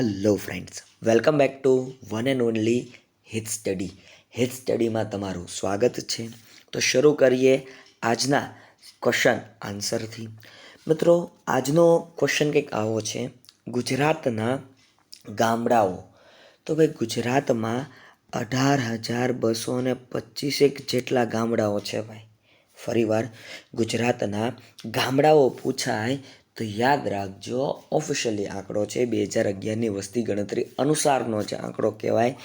Hello friends welcome back to one and only hit study hit સ્ટડીમાં તમારું સ્વાગત છે. તો શરૂ કરીએ આજના ક્વેશ્ચન આન્સરથી મિત્રો, આજનો ક્વેશ્ચન કંઈક આવો છે. ગુજરાતના ગામડાઓ. તો ભાઈ, ગુજરાતમાં અઢાર હજાર બસો ને પચીસેક જેટલા ગામડાઓ છે ભાઈ. ફરીવાર, ગુજરાતના ગામડાઓ પૂછાય તો યાદ રાખજો ઓફિશિયલી આંકડો છે બે હજાર અગિયારની વસ્તી ગણતરી અનુસારનો જે આંકડો કહેવાય.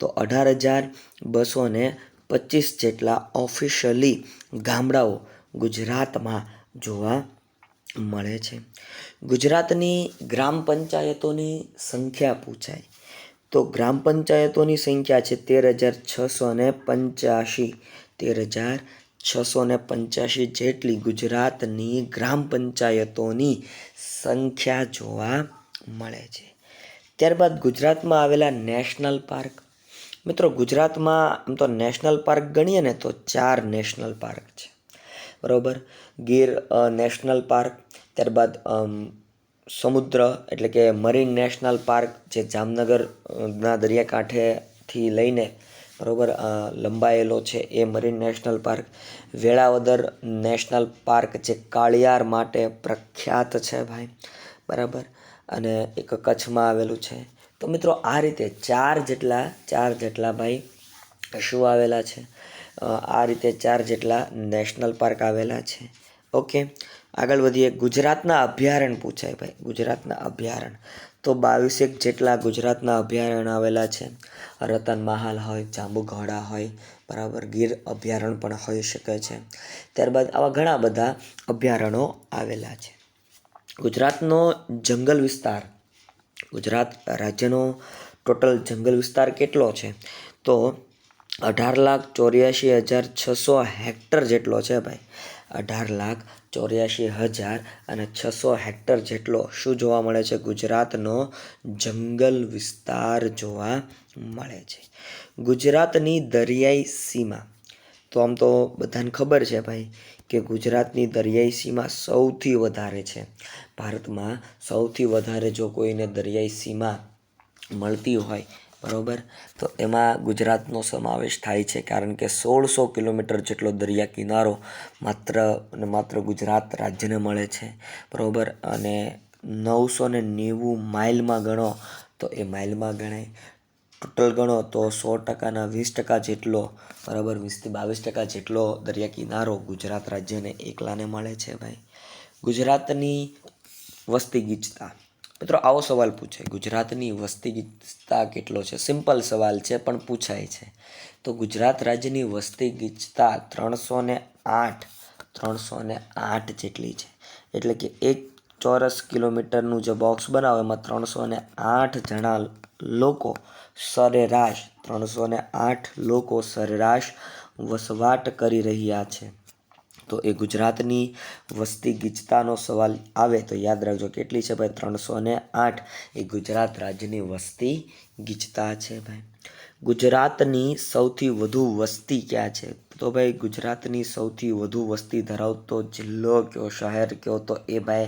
તો અઢાર હજાર બસો ને પચીસ જેટલા ઓફિશિયલી ગામડાઓ ગુજરાતમાં જોવા મળે છે. ગુજરાતની ગ્રામ પંચાયતોની સંખ્યા પૂછાય. તો ગ્રામ પંચાયતોની સંખ્યા છે તેર હજાર છસો ને પંચ્યાસી, તેર હજાર છસો ને પંચ્યાસી જેટલી ગુજરાતની ગ્રામ પંચાયતોની સંખ્યા જોવા મળે છે. ત્યારબાદ ગુજરાતમાં આવેલા નેશનલ પાર્ક. મિત્રો, ગુજરાતમાં આમ તો નેશનલ પાર્ક ગણીએ ને તો ચાર નેશનલ પાર્ક છે. બરાબર? ગીર નેશનલ પાર્ક, ત્યારબાદ સમુદ્ર, એટલે કે મરીન નેશનલ પાર્ક, જે જામનગરના દરિયાકાંઠેથી લઈને બરાબર? લંબાયેલો છે એ marine national park. Velavadar national park જે કાળિયાર માટે પ્રખ્યાત છે ભાઈ. બરાબર? અને એક કચ્છમાં આવેલું છે. તો મિત્રો, આ રીતે ચાર જેટલા ચાર જેટલા ભાઈ શું આવેલા છે. આ રીતે ચાર જેટલા નેશનલ પાર્ક આવેલા છે. ઓકે? આગળ વધીએ. ગુજરાતના અભયારણ્ય પૂછાય ભાઈ. ગુજરાતના અભયારણ્ય. તો બાવીસેક જેટલા ગુજરાતના અભયારણ્ય આવેલા છે. રતન મહાલ હોય, જાંબુઘોડા હોય, બરાબર ગીર અભયારણ્ય પણ હોઈ શકે છે. ત્યારબાદ આવા ઘણા બધા અભયારણ્યો આવેલા છે. ગુજરાતનો જંગલ વિસ્તાર, ગુજરાત રાજ્યનો ટોટલ જંગલ વિસ્તાર કેટલો છે? તો અઢાર લાખ ચોર્યાસી હજાર છસો હેક્ટર જેટલો છે ભાઈ. અઢાર લાખ ચોર્યાસી હજાર અને છસો હેક્ટર જેટલો શું જોવા મળે છે? ગુજરાતનો જંગલ વિસ્તાર જોવા મળે છે. ગુજરાતની દરિયાઈ સીમા. તો આમ તો બધાને ખબર છે ભાઈ કે ગુજરાતની દરિયાઈ સીમા સૌથી વધારે છે. ભારતમાં સૌથી વધારે જો કોઈને દરિયાઈ સીમા મળતી હોય બરાબર? તો એમાં ગુજરાતનો સમાવેશ થાય છે કારણ કે સોળસો કિલોમીટર જેટલો દરિયા કિનારો માત્ર ને માત્ર ગુજરાત રાજ્યને મળે છે. બરાબર? અને નવસો ને નેવું માઇલમાં ગણો તો એ માઇલમાં ગણાય. ટોટલ ગણો તો સો ટકાના વીસ ટકા જેટલો, બરાબર? વીસથી બાવીસ ટકા જેટલો દરિયા કિનારો ગુજરાત રાજ્યને એકલાને મળે છે ભાઈ. ગુજરાતની વસ્તી ગીચતા. મિત્રો, આવો સવાલ પૂછાય. ગુજરાતની વસ્તી ગીચતા કેટલો છે? સિમ્પલ સવાલ છે, પણ પૂછાય છે. તો ગુજરાત રાજ્યની વસ્તી ગીચતા ત્રણસો ને આઠ ત્રણસો ને આઠ જેટલી છે. એટલે કે એક ચોરસ કિલોમીટરનું જે બોક્સ બનાવો, એમાં ત્રણસો ને આઠ જણા લોકો સરેરાશ ત્રણસો ને આઠ લોકો સરેરાશ વસવાટ કરી રહ્યા છે. તો એ ગુજરાતની વસ્તી ગીચતાનો સવાલ આવે તો યાદ રાખજો કેટલી છે ભાઈ? ત્રણસો ને આઠ. એ ગુજરાત રાજ્યની વસ્તી ગીચતા છે ભાઈ. ગુજરાતની સૌથી વધુ વસ્તી ક્યાં છે? તો ભાઈ ગુજરાતની સૌથી વધુ વસ્તી ધરાવતો જિલ્લો કયો, શહેર કયો? તો એ ભાઈ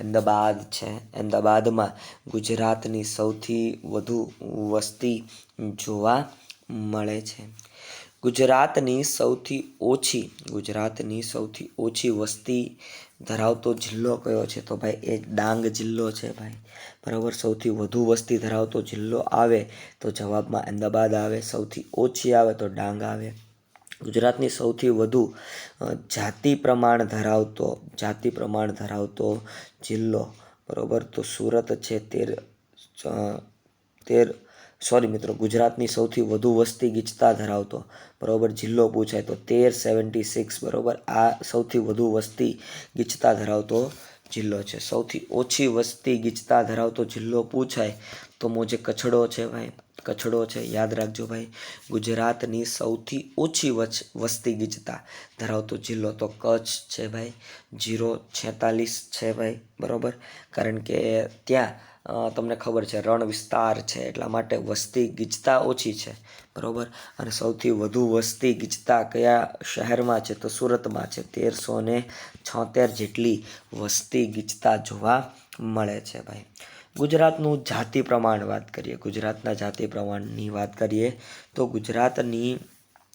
અમદાવાદ છે. અમદાવાદમાં ગુજરાતની સૌથી વધુ વસ્તી જોવા મળે છે. ગુજરાતની સૌથી ઓછી, ગુજરાતની સૌથી ઓછી વસ્તી ધરાવતો જિલ્લો કયો છે? તો ભાઈ, એ ડાંગ જિલ્લો છે ભાઈ. બરાબર? સૌથી વધુ વસ્તી ધરાવતો જિલ્લો આવે તો જવાબમાં અમદાવાદ આવે. સૌથી ઓછી આવે તો ડાંગ આવે. ગુજરાતની સૌથી વધુ જાતિ પ્રમાણ ધરાવતો, જાતિ પ્રમાણ ધરાવતો જિલ્લો. બરાબર? તો સુરત છે તેર તેર સોરી મિત્રો, ગુજરાતની સૌથી વધુ વસ્તી ગીચતા ધરાવતો. બરાબર, જિલ્લો પૂછાય તો તેર સેવન્ટી સિક્સ બરાબર, આ સૌથી વધુ વસ્તી ગીચતા ધરાવતો જિલ્લો છે. સૌથી ઓછી વસ્તી ગીચતા ધરાવતો જિલ્લો પૂછાય તો મોજે કચ્છડો છે ભાઈ. કચ્છડો છે, યાદ રાખજો ભાઈ. ગુજરાતની સૌથી ઓછી વસ્તી ગીચતા ધરાવતો જિલ્લો તો કચ્છ છે ભાઈ. જીરો છેતાલીસ છે ભાઈ, બરાબર. કારણ કે ત્યાં તમને ખબર છે, રણ વિસ્તાર છે, એટલા માટે વસ્તી ગીચતા ઓછી છે, બરાબર? અને સૌથી વધુ વસ્તી ગીચતા કયા શહેરમાં છે? તો સુરતમાં છે. તેરસો ને છોતેર જેટલી વસ્તી ગીચતા જોવા મળે છે ભાઈ. ગુજરાતનું જાતિ પ્રમાણ વાત કરીએ, ગુજરાતના જાતિ પ્રમાણની વાત કરીએ, તો ગુજરાતની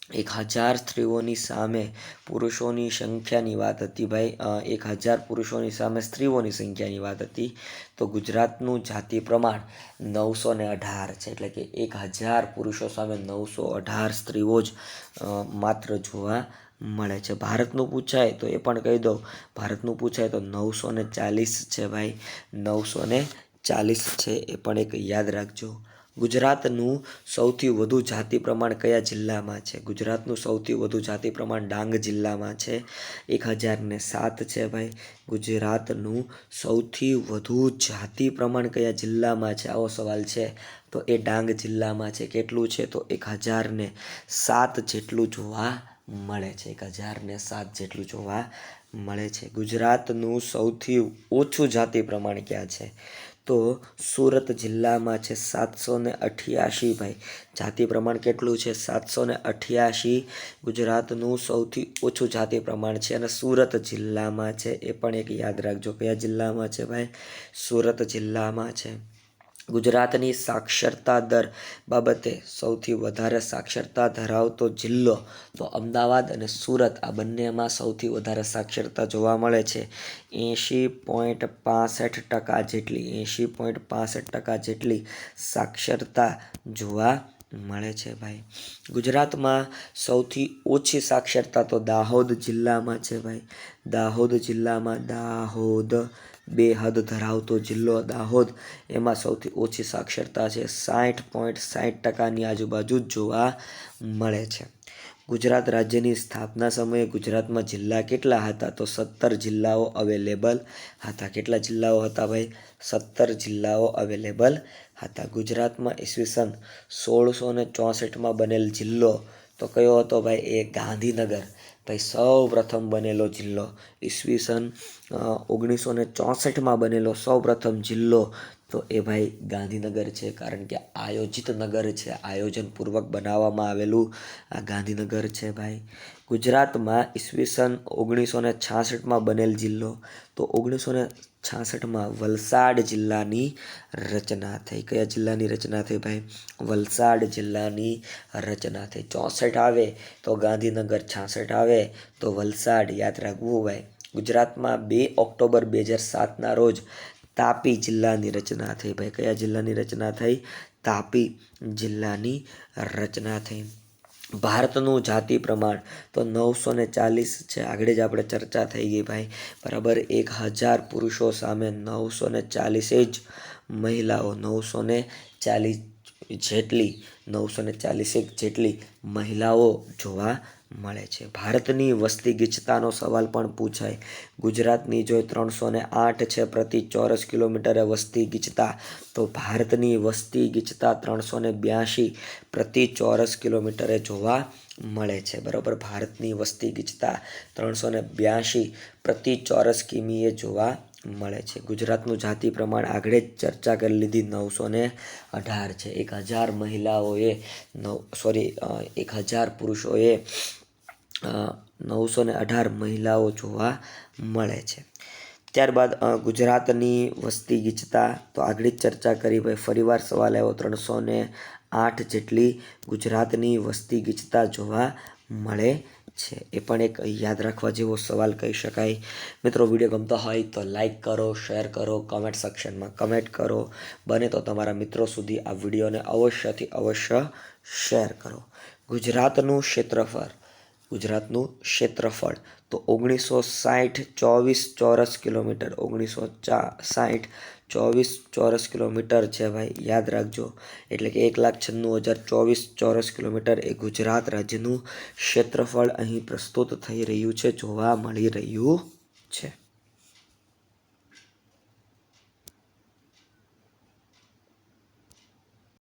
એક હજાર સ્ત્રીઓની સામે પુરુષોની સંખ્યાની વાત હતી ભાઈ. એક હજાર પુરુષોની સામે સ્ત્રીઓની સંખ્યાની વાત હતી. તો ગુજરાતનું જાતિ પ્રમાણ નવસો ને અઢાર છે. એટલે કે એક હજાર પુરુષો સામે નવસો અઢાર સ્ત્રીઓ જ માત્ર જોવા મળે છે. ભારતનું પૂછાય તો એ પણ કહી દઉં. ભારતનું પૂછાય તો નવસો ને ચાલીસ છે ભાઈ. નવસો ચાલીસ છે એ પણ એક યાદ રાખજો. ગુજરાતનું સૌથી વધુ જાતિ પ્રમાણ કયા જિલ્લામાં છે? ગુજરાતનું સૌથી વધુ જાતિ પ્રમાણ ડાંગ જિલ્લામાં છે. એક હજાર ને સાત છે ભાઈ. ગુજરાતનું સૌથી વધુ જાતિ પ્રમાણ કયા જિલ્લામાં છે? આવો સવાલ છે. તો એ ડાંગ જિલ્લામાં છે. કેટલું છે? તો એક હજાર ને સાત જેટલું જોવા મળે છે. એક હજાર ને સાત જેટલું જોવા મળે છે. ગુજરાતનું સૌથી ઓછું જાતિ પ્રમાણ ક્યાં છે? તો સુરત જિલ્લામાં છે સાતસો ને અઠ્યાસી ભાઈ. જાતિ પ્રમાણ કેટલું છે? સાતસો ને અઠ્યાસી ગુજરાતનું સૌથી ઓછું જાતિ પ્રમાણ છે અને સુરત જિલ્લામાં છે એ પણ એક યાદ રાખજો કયા જિલ્લામાં છે ભાઈ, સુરત જિલ્લામાં છે. ગુજરાતની સાક્ષરતા દર બાબતે સૌથી વધારે સાક્ષરતા ધરાવતો જિલ્લો તો અમદાવાદ અને સુરત. આ બંનેમાં સૌથી વધારે સાક્ષરતા જોવા મળે છે. એંશી પોઈન્ટ પાસઠ ટકા જેટલી, એંશી પોઈન્ટ પાસઠ ટકા જેટલી સાક્ષરતા જોવા મળે છે ભાઈ. ગુજરાતમાં સૌથી ઓછી સાક્ષરતા તો દાહોદ જિલ્લામાં છે ભાઈ. દાહોદ જિલ્લામાં દાહોદ બે હદ ધરાવતો જિલ્લો દાહોદ. એમાં સૌથી ઓછી સાક્ષરતા છે. સાઠ પોઈન્ટ સાઠ ટકાની આજુબાજુ જોવા મળે છે. ગુજરાત રાજ્યની સ્થાપના સમયે ગુજરાતમાં જિલ્લા કેટલા હતા? તો સત્તર જિલ્લાઓ અવેલેબલ હતા. કેટલા જિલ્લાઓ હતા ભાઈ? સત્તર જિલ્લાઓ અવેલેબલ હતા. ગુજરાતમાં ઈસવીસન સોળસો ને ચોસઠમાં બનેલ જિલ્લો તો કયો હતો ભાઈ? એ ગાંધીનગર. ભાઈ સૌ પ્રથમ બનેલો જિલ્લો. ઈસવીસન ઓગણીસો ને ચોસઠમાં બનેલો સૌ પ્રથમ જિલ્લો તો એ ભાઈ ગાંધીનગર છે, કારણ કે આયોજિત નગર છે. આયોજનપૂર્વક બનાવવામાં આવેલું આ ગાંધીનગર છે ભાઈ. ગુજરાતમાં ઈસવીસન ઓગણીસો ને છાસઠમાં બનેલ જિલ્લો. તો ઓગણીસો ને છાસઠમાં વલસાડ જિલ્લાની રચના થઈ. કયા જિલ્લાની રચના થઈ ભાઈ? વલસાડ જિલ્લાની રચના થઈ. ચોસઠ આવે તો ગાંધીનગર છાસઠ આવે તો વલસાડ. યાદ રાખવું ભાઈ ગુજરાતમાં બે ઓક્ટોબર બે હજાર સાતના રોજ તાપી જિલ્લાની રચના થઈ ભાઈ. કયા જિલ્લાની રચના થઈ? તાપી જિલ્લાની રચના થઈ. ભારતનું જાતિ પ્રમાણ તો નવસો ને ચાલીસ છે. આગળ જ આપણે ચર્ચા થઈ ગઈ ભાઈ. બરાબર એક હજાર પુરુષો સામે નવસો ને ચાલીસે જ મહિલાઓ. નવસો ને ચાલીસ જેટલી નવસો ને ચાલીસેક જેટલી મહિલાઓ જોવા મળે છે. ભારતની વસ્તી ગીચતાનો સવાલ પણ પૂછાય. ગુજરાતની જો ત્રણસો ને આઠ છે પ્રતિ ચોરસ કિલોમીટરે વસ્તી ગીચતા તો ભારતની વસ્તી ગીચતા ત્રણસો ને બ્યાસી પ્રતિ ચોરસ કિલોમીટરે જોવા મળે છે. બરાબર, ભારતની વસ્તી ગીચતા ત્રણસો ને બ્યાસી પ્રતિ ચોરસ કિમીએ જોવા મળે છે. ગુજરાતનું જાતિ પ્રમાણ આગળ જ ચર્ચા કરી લીધી. નવસો ને અઢાર છે. એક હજાર મહિલાઓએ નવ સોરી એક હજાર પુરુષોએ નવસો ને અઢાર મહિલાઓ જોવા મળે છે. ત્યારબાદ ગુજરાતની વસ્તી ગીચતા તો આગળ જ ચર્ચા કરી. ભાઈ, ફરીવાર સવાલ આવ્યો. ત્રણસો ને આઠ જેટલી ગુજરાતની વસ્તી ગીચતા જોવા મળે છે. એ પણ એક યાદ રાખવા જેવો સવાલ કહી શકાય. મિત્રો, વીડિયો ગમતો હોય તો લાઈક કરો શેર કરો કમેન્ટ સેક્શનમાં કમેન્ટ કરો. બને તો તમારા મિત્રો સુધી આ વિડીયોને અવશ્યથી અવશ્ય શેર કરો. ગુજરાતનું ક્ષેત્રફળ ગુજરાતનું ક્ષેત્રફળ તો ઓગણીસો સાઠ ચોવીસ ચોરસ કિલોમીટર, ઓગણીસો ચા સાઠ ચોવીસ ચોરસ કિલોમીટર છે ભાઈ, યાદ રાખજો. એટલે કે એક લાખ છન્નું હજાર ચોવીસ ચોરસ કિલોમીટર એ ગુજરાત રાજ્યનું ક્ષેત્રફળ અહીં પ્રસ્તુત થઈ રહ્યું છે, જોવા મળી રહ્યું છે.